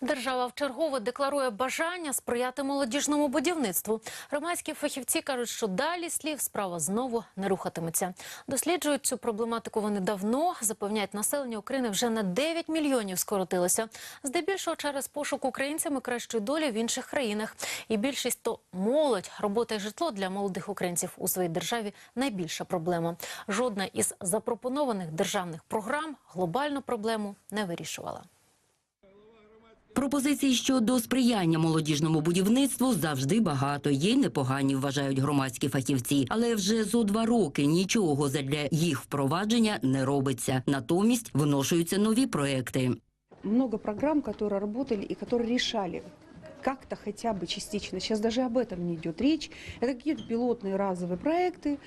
Держава вчергове декларує бажання сприяти молодіжному будівництву. Громадські фахівці кажуть, що далі слів справа знову не рухатиметься. Досліджують цю проблематику вони давно. Запевняють, населення України вже на 9 мільйонів скоротилося. Здебільшого через пошук українцями кращої долі в інших країнах. І більшість то молодь, робота і житло для молодих українців у своїй державі найбільша проблема. Жодна із запропонованих державних програм глобальну проблему не вирішувала. Пропозицій щодо сприяння молодіжному будівництву завжди багато. Є й непогані, вважають громадські фахівці. Але вже зо два роки нічого задля їх впровадження не робиться. Натомість виношуються нові проекти. много программ, которые работали и которые решали как-то хотя бы частично. Сейчас даже об этом не идет речь. Это какие-то пилотные разовые проекты,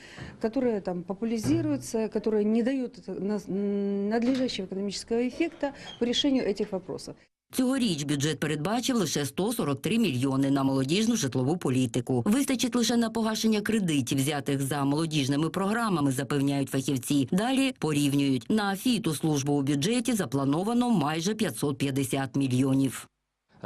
которые там популяризируются, которые не дают это на- м, надлежащего экономического эффекта по решению этих вопросов. Цьогоріч бюджет передбачив лише 143 мільйони на молодіжну житлову політику. Вистачить лише на погашення кредитів, взятих за молодіжними програмами, запевняють фахівці. Далі порівнюють на фіту службу у бюджеті заплановано майже 550 мільйонів.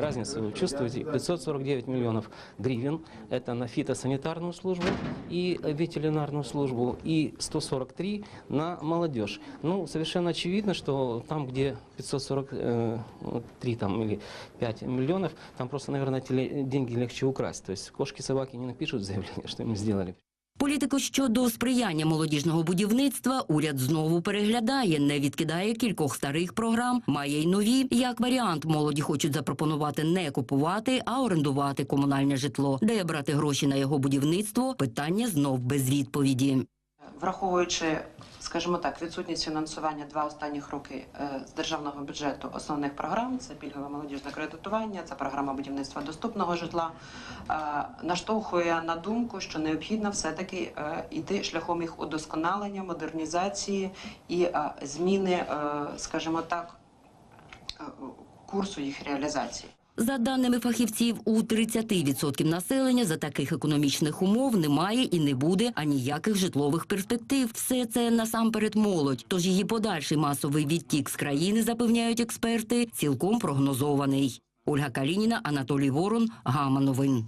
Разницу вы чувствуете? 549 миллионов гривен – это на фитосанитарную службу и ветеринарную службу, и 143 на молодежь. Ну, совершенно очевидно, что там, где 543 там, или 5 миллионов, там просто, наверное, эти ле- деньги легче украсть. То есть кошки-собаки не напишут заявление, что им сделали. Політику щодо сприяння молодіжного будівництва уряд знову переглядає, не відкидає кількох старих програм, має й нові. Як варіант, молоді хочуть запропонувати не купувати, а орендувати комунальне житло. Де брати гроші на його будівництво? Питання знов без відповіді. Враховуючи, скажімо так, відсутність фінансування два останніх роки е, з державного бюджету основних програм, це пільгове молодіжне кредитування, це програма будівництва доступного житла, е, наштовхує на думку, що необхідно все-таки е, йти шляхом їх удосконалення, модернізації і зміни, скажімо так, курсу їх реалізації. За даними фахівців, у 30% населення за таких економічних умов немає і не буде аніяких житлових перспектив. Все це насамперед молодь. Тож її подальший масовий відтік з країни, запевняють експерти, цілком прогнозований. Ольга Калініна, Анатолій Ворон, Гама Новин.